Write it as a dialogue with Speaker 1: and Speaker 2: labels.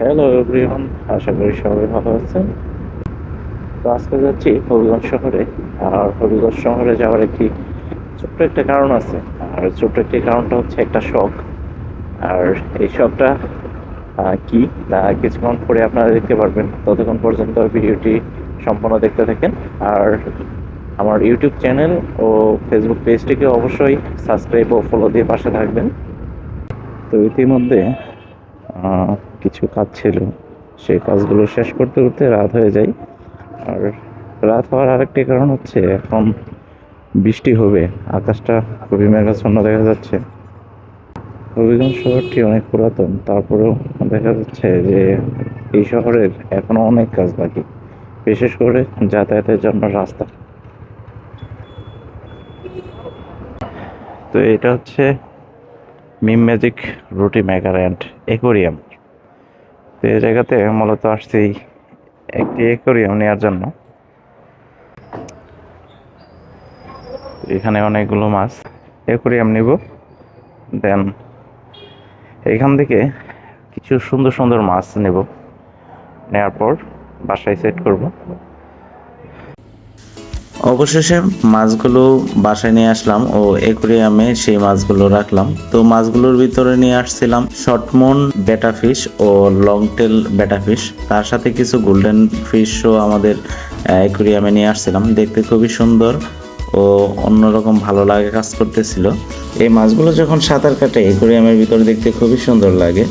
Speaker 1: Hello everyone আশা করি সবাই ভালো আছেন। তো আজকে যাচ্ছি হবিগঞ্জ শহরে। আর হবিগঞ্জ শহরে যাওয়ার একটি ছোট্ট একটা কারণ আছে। আর ছোট্ট একটি কারণটা হচ্ছে একটা শখ। আর এই শখটা কি তা কিছুক্ষণ পরে আপনারা দেখতে পারবেন। ততক্ষণ পর্যন্ত ভিডিওটি সম্পূর্ণ দেখতে থাকেন। আর আমার ইউটিউব চ্যানেল ও ফেসবুক পেজটিকে অবশ্যই সাবস্ক্রাইব ও ফলো দিয়ে পাশে থাকবেন। তো ইতিমধ্যে কাজ ছিল। সেই কাজগুলো শেষ করতে করতে রাত হয়ে যায়। আর রাত হওয়ার আরেকটি কারণ হচ্ছে, এখন বৃষ্টি হবে। আকাশটা খুবই মেঘাচ্ছন্ন দেখা যাচ্ছে। হবিগঞ্জ শহরটি অনেক পুরাতন। তারপরেও দেখা যাচ্ছে যে এই শহরের এখনও অনেক কাজ বাকি, বিশেষ করে যাতায়াতের জন্য রাস্তা। তো এটা হচ্ছে Mim magic roti maker and aquarium. তো এই জায়গাতে মূলত আসছি একটি একুরিয়াম নেওয়ার জন্য। এখানে অনেকগুলো মাছ অ্যাকোরিয়াম নিব, দেন এখান থেকে কিছু সুন্দর সুন্দর মাছ নেব নেওয়ার পর বাসায় সেট করব। অবশেষে মাছগুলো বাসায় নিয়ে আসলাম ও একুরিয়ামে সেই মাছগুলো রাখলাম। তো মাছগুলোর ভিতরে নিয়ে আসছিলাম শর্টমন বেটা ফিশ ও লং টেল বেটা ফিশ। তার সাথে কিছু গোল্ডেন ফিশও আমাদের একুরিয়ামে নিয়ে আসছিলাম। দেখতে খুবই সুন্দর ও অন্যরকম ভালো লাগে কাজ করতেছিল। এই মাছগুলো যখন সাঁতার কাটে একুরিয়ামের ভিতরে দেখতে খুবই সুন্দর লাগে।